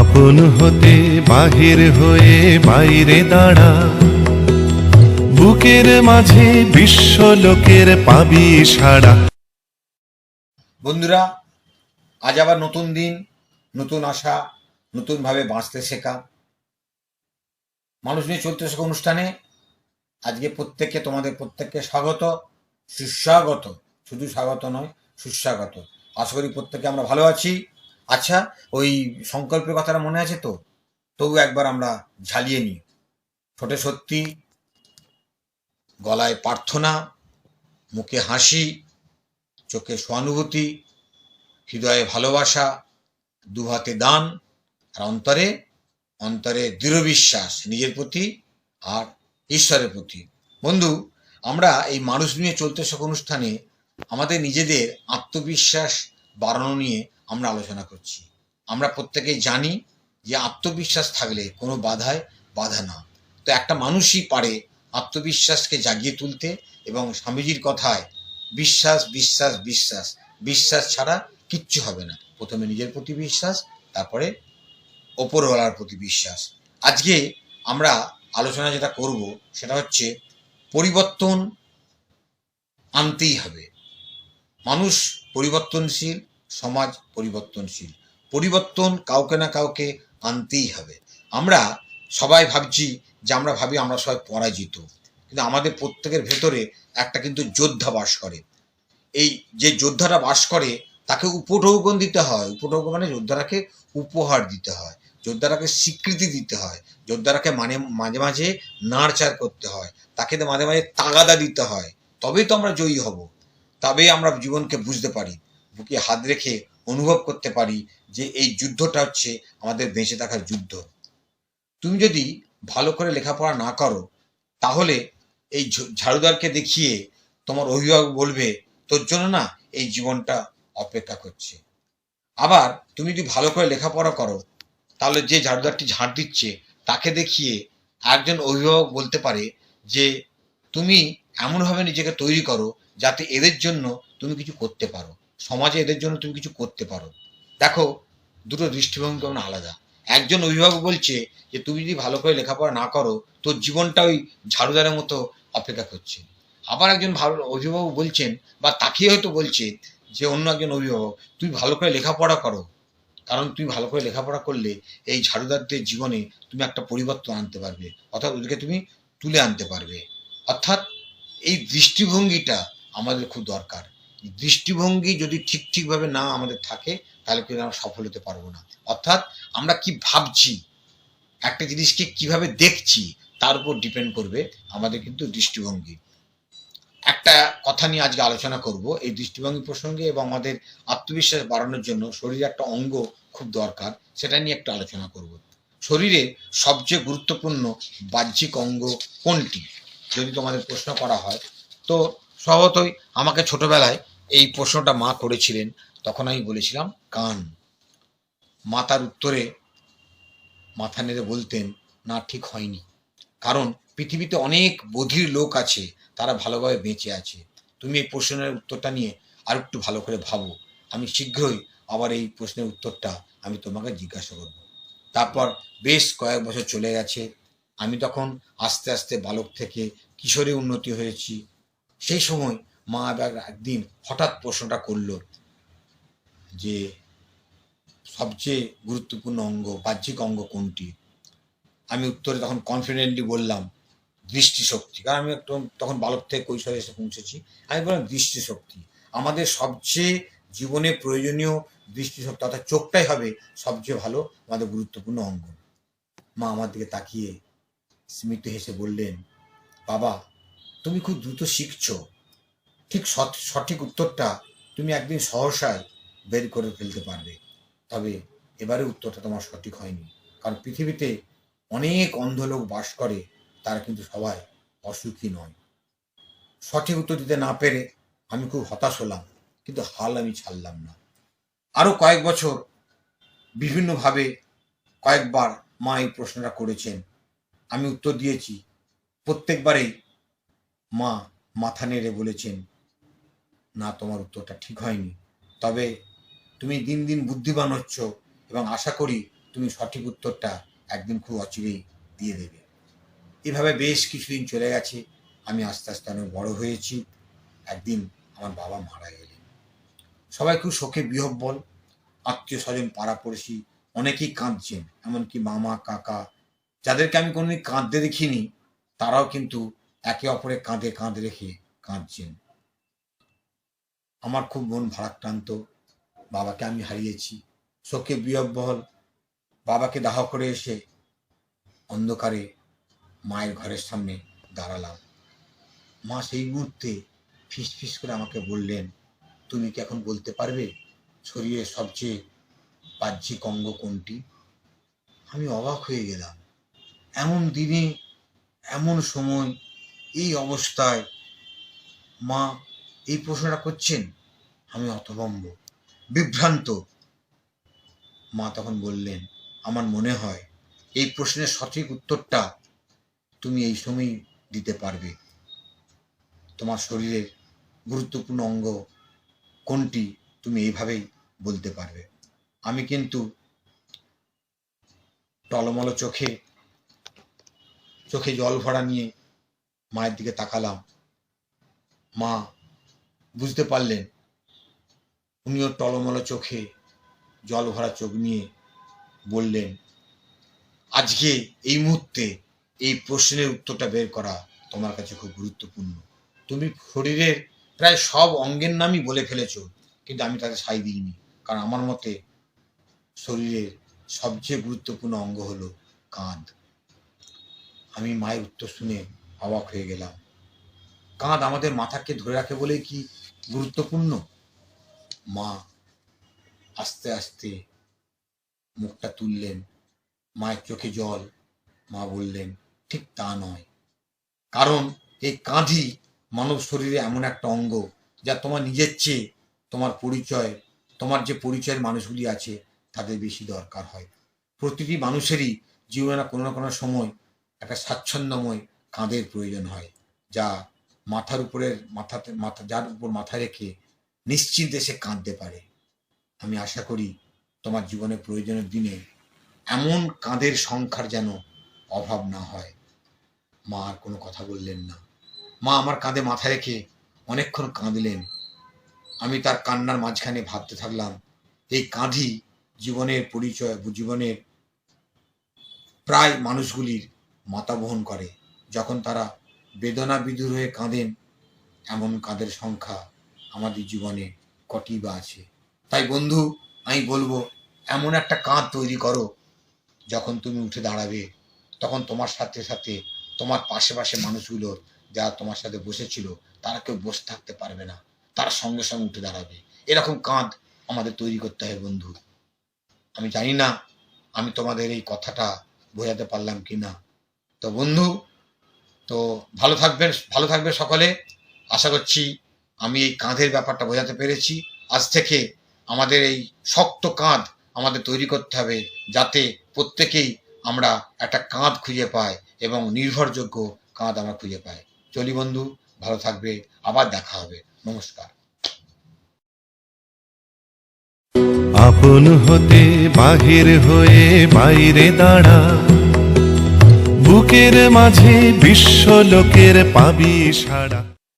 আপন হতে বাহির হয়ে বাইরে দাঁড়া। বুকের মাঝে বিশ্ব লোকের পাবি সাড়া। বন্ধুরা, আজ আবার নতুন দিন, নতুন আশা, নতুনভাবে বাঁচতে শেখা। মানুষ নিয়ে চলতে শেখা অনুষ্ঠানে আজকে প্রত্যেককে, তোমাদের প্রত্যেককে স্বাগত, সুস্বাগত। শুধু স্বাগত নয়, সুস্বাগত। আশা করি প্রত্যেকে আমরা ভালো আছি। আচ্ছা ওই সংকল্পের কথাটা মনে আছে তো? তবু একবার আমরা ঝালিয়ে নিই। ঠোঁটে সত্যি, গলায় প্রার্থনা, মুখে হাসি, চোখে সহানুভূতি, হৃদয়ে ভালোবাসা দুহাতে দান, আর অন্তরে অন্তরে দৃঢ় বিশ্বাস, নিজের প্রতি আর ঈশ্বরের প্রতি। বন্ধু, আমরা এই মানুষ নিয়ে চলতে শেখা অনুষ্ঠানে আমাদের নিজেদের আত্মবিশ্বাস বাড়ানো নিয়ে আমরা আলোচনা করছি। আমরা প্রত্যেকেই জানি যে আত্মবিশ্বাস থাকলে কোনো বাধায় বাধা না। তো একটা মানুষই পারে আত্মবিশ্বাসকে জাগিয়ে তুলতে এবং স্বামীজির কথায় বিশ্বাস বিশ্বাস বিশ্বাস বিশ্বাস ছাড়া কিচ্ছু হবে না। প্রথমে নিজের প্রতি বিশ্বাস, তারপরে ওপরওয়ালার প্রতি বিশ্বাস। আজকে আমরা আলোচনা যেটা করব সেটা হচ্ছে পরিবর্তন আনতেই হবে। মানুষ পরিবর্তনশীল সমাজ পরিবর্তনশীল। পরিবর্তন কাউকে না কাউকে আনতেই হবে। আমরা সবাই ভাবছি যে আমরা ভাবি আমরা সবাই পরাজিত। কিন্তু আমাদের প্রত্যেকের ভেতরে একটা কিন্তু যোদ্ধা বাস করে। এই যে যোদ্ধারা বাস করে, তাকে উপঢৌকন দিতে হয়। উপঢৌকন মানে যোদ্ধারাকে উপহার দিতে হয়। যোদ্ধারাকে স্বীকৃতি দিতে হয়। যোদ্ধারাকে মানে মাঝে মাঝে নাড়চাড় করতে হয়। তাকে মাঝে মাঝে তাগাদা দিতে হয়। তবেই তো আমরা জয়ী হব। তবেই আমরা জীবনকে বুঝতে পারি। বুকে হাত রেখে অনুভব করতে পারি যে এই যুদ্ধটা হচ্ছে আমাদের বেঁচে থাকার যুদ্ধ। তুমি যদি ভালো করে লেখাপড়া না করো, তাহলে এই ঝাড়ুদারকে দেখিয়ে তোমার অভিভাবক বলবে, তোর জন্য না এই জীবনটা অপেক্ষা করছে। আবার তুমি যদি ভালো করে লেখাপড়া করো, তাহলে যে ঝাড়ুদারটি ঝাড় দিচ্ছে, তাকে দেখিয়ে একজন অভিভাবক বলতে পারে যে, তুমি এমনভাবে নিজেকে তৈরি করো যাতে এদের জন্য তুমি কিছু করতে পারো। সমাজে এদের জন্য তুমি কিছু করতে পারো। দেখো, দুটো দৃষ্টিভঙ্গি কেমন আলাদা। একজন অভিভাবক বলছে যে, তুমি যদি ভালো করে লেখাপড়া না করো, তোর জীবনটা ওই ঝাড়ুদারের মতো অপেক্ষা করছে। আবার একজন ভালো অভিভাবক বলছেন, বা তাকে হয়তো বলছে যে, অন্য একজন অভিভাবক তুমি ভালো করে লেখাপড়া করো। কারণ তুমি ভালো করে লেখাপড়া করলে এই ঝাড়ুদারদের জীবনে তুমি একটা পরিবর্তন আনতে পারবে, অর্থাৎ ওদেরকে তুমি তুলে আনতে পারবে। অর্থাৎ এই দৃষ্টিভঙ্গিটা আমাদের খুব দরকার। দৃষ্টিভঙ্গি যদি ঠিক ঠিকভাবে না আমাদের থাকে, তাহলে কিন্তু আমরা সফল হতে পারব না। অর্থাৎ আমরা কি ভাবছি, একটা জিনিসকে কীভাবে দেখছি, তার উপর ডিপেন্ড করবে আমাদের কিন্তু দৃষ্টিভঙ্গি। একটা কথা নিয়ে আজকে আলোচনা করব, এই দৃষ্টিভঙ্গি প্রসঙ্গে এবং আমাদের আত্মবিশ্বাস বাড়ানোর জন্য শরীরে একটা অঙ্গ খুব দরকার, সেটা নিয়ে একটা আলোচনা করব। শরীরে সবচেয়ে গুরুত্বপূর্ণ বাহ্যিক অঙ্গ কোনটি? যদি তোমাদের প্রশ্ন করা হয়, তো স্বভাবতই আমাকে ছোটবেলায় এই প্রশ্নটা মা করেছিলেন, তখন আমি বলেছিলাম, কান। মাতার উত্তরে মাথা নেড়ে বলতেন, না, ঠিক হয়নি। কারণ পৃথিবীতে অনেক বধির লোক আছে, তারা ভালোভাবে বেঁচে আছে। তুমি এই প্রশ্নের উত্তরটা নিয়ে আর একটু ভালো করে ভাবো। আমি শীঘ্রই আবার এই প্রশ্নের উত্তরটা আমি তোমাকে জিজ্ঞাসা করব। তারপর বেশ কয়েক বছর চলে গেছে। আমি তখন আস্তে আস্তে বালক থেকে কিশোরে উন্নতি হয়েছি। সেই সময় মা এবার একদিন হঠাৎ প্রশ্নটা করল যে সবচেয়ে গুরুত্বপূর্ণ অঙ্গ, বাহ্যিক অঙ্গ কোনটি? আমি উত্তরে তখন কনফিডেন্টলি বললাম, দৃষ্টিশক্তি। কারণ আমি একটু তখন বালক থেকে কৈশোরে এসে পৌঁছেছি, আমি বললাম দৃষ্টিশক্তি। আমাদের সবচেয়ে জীবনে প্রয়োজনীয় দৃষ্টিশক্তি অর্থাৎ চোখটাই হবে সবচেয়ে ভালো, আমাদের গুরুত্বপূর্ণ অঙ্গ। মা আমার দিকে তাকিয়ে স্মিত হেসে বললেন, বাবা, তুমি খুব দ্রুত শিখছো। ঠিক সঠিক উত্তরটা তুমি একদিন সহসায় বের করে ফেলতে পারবে। তবে এবারে উত্তরটা তোমার সঠিক হয়নি। কারণ পৃথিবীতে অনেক অন্ধ লোক বাস করে, তারা কিন্তু সবাই অসুখী নয়। সঠিক উত্তর দিতে না পেরে আমি খুব হতাশ হলাম, কিন্তু হাল আমি ছাড়লাম না। আরও কয়েক বছর বিভিন্নভাবে কয়েকবার মা এই প্রশ্নটা করেছেন। আমি উত্তর দিয়েছি, প্রত্যেকবারেই মা মাথা নেড়ে বলেছেন না, তোমার উত্তরটা ঠিক হয়নি। তবে তুমি দিন দিন বুদ্ধিমান হচ্ছ এবং আশা করি তুমি সঠিক উত্তরটা একদিন খুব অচিরেই দিয়ে দেবে। এভাবে বেশ কিছুদিন চলে গেছে, আমি আস্তে আস্তে অনেক বড় হয়েছি। একদিন আমার বাবা মারা গেলেন। সবাই খুব শোকে বিহব্বল আত্মীয় স্বজন পাড়া পাড়াপড়শি অনেকেই কাঁদছেন, এমনকি মামা, কাকা, যাদেরকে আমি কোনোদিন কাঁদতে দেখিনি, তারাও কিন্তু একে অপরে কাঁধে কাঁধ রেখে কাঁদছেন। আমার খুব মন ভারাক্রান্ত। বাবাকে আমি হারিয়েছি। শোকে বিহব্বল বাবাকে দাহ করে এসে অন্ধকারে মায়ের ঘরের সামনে দাঁড়ালাম। মা সেই মুহূর্তে ফিস ফিস করে আমাকে বললেন, তুমি কি এখন বলতে পারবে শরীরের সবচেয়ে বাহ্যিক অঙ্গ কোনটি? আমি অবাক হয়ে গেলাম। এমন দিনে, এমন সময়, এই অবস্থায় মা এই প্রশ্নটা করছেন আমি হতভম্ব, বিভ্রান্ত। মা তখন বললেন, আমার মনে হয় এই প্রশ্নের সঠিক উত্তরটা তুমি এই সময় দিতে পারবে। তোমার শরীরের গুরুত্বপূর্ণ অঙ্গ কোনটি তুমি এইভাবেই বলতে পারবে। আমি কিন্তু টলমল চোখে চোখে জল ভরা নিয়ে মায়ের দিকে তাকালাম। মা বুঝতে পারলেন? উনিও টলমল চোখে জল ভরা চোখ নিয়ে বললেন, আজকে এই মুহূর্তে এই প্রশ্নের উত্তরটা বের করা তোমার কাছে খুব গুরুত্বপূর্ণ। তুমি শরীরের প্রায় সব অঙ্গের নামই বলে ফেলেছ, কিন্তু আমি তাকে সাই দিইনি। কারণ আমার মতে শরীরের সবচেয়ে গুরুত্বপূর্ণ অঙ্গ হলো কাঁধ। আমি মায়ের উত্তর শুনে অবাক হয়ে গেলাম। কাঁধ আমাদের মাথাকে ধরে রাখে বলে কি গুরুত্বপূর্ণ। মা আস্তে আস্তে মুখটা তুললেন, মায়ের চোখে জল। মা বললেন, ঠিক তা নয়। কারণ এই কাঁধই মানব শরীরে এমন একটা অঙ্গ যা তোমার নিজের চেয়ে, তোমার পরিচয়, তোমার যে পরিচয়ের মানুষগুলি আছে, তাদের বেশি দরকার হয়। প্রতিটি মানুষেরই জীবনে কোনো না কোনো সময় একটা স্বাচ্ছন্দ্যময় কাঁধের প্রয়োজন হয়, যা মাথার উপরের মাথাতে, মাথা, যার উপর মাথা রেখে নিশ্চিন্তে সে কাঁদতে পারে। আমি আশা করি তোমার জীবনে প্রয়োজনের দিনে এমন কাঁধের সংখ্যার যেন অভাব না হয়। মা আর কোনো কথা বললেন না। মা আমার কাঁধে মাথা রেখে অনেকক্ষণ কাঁদলেন। আমি তার কান্নার মাঝখানে ভাবতে থাকলাম, এই কাঁধই জীবনের পরিচয়, জীবনের প্রায় মানুষগুলির মাথা বহন করে। যখন তারা বেদনা বিধুর হয়ে কাঁদেন, এমন কাঁধের সংখ্যা আমাদের জীবনে কটি বা আছে? তাই বন্ধু, আমি বলব, এমন একটা কাঁধ তৈরি করো, যখন তুমি উঠে দাঁড়াবে, তখন তোমার সাথে সাথে তোমার পাশে পাশে মানুষগুলো যারা তোমার সাথে বসেছিল, তারা কেউ বসে থাকতে পারবে না। তারা সঙ্গে সঙ্গে উঠে দাঁড়াবে। এরকম কাঁধ আমাদের তৈরি করতে হবে বন্ধু। আমি জানি না আমি তোমাদের এই কথাটা বোঝাতে পারলাম কি না তো বন্ধু তো ভালো থাকবেন, ভালো থাকবে সকলে। আশা করছি আমি এই কাঁধের ব্যাপারটা বোঝাতে পেরেছি। আজ থেকে আমাদের এই শক্ত কাঁধ আমাদের তৈরি করতে হবে যাতে প্রত্যেকেই আমরা একটা কাঁধ খুঁজে পাই এবং নির্ভরযোগ্য কাঁধ আমরা খুঁজে পাই। চলি বন্ধু, ভালো থাকবে, আবার দেখা হবে। নমস্কার। আপন হতে বাহির হয়ে বাইরে দাঁড়া। বুকের মাঝে বিশ্ব লোকের পাবি সাড়া।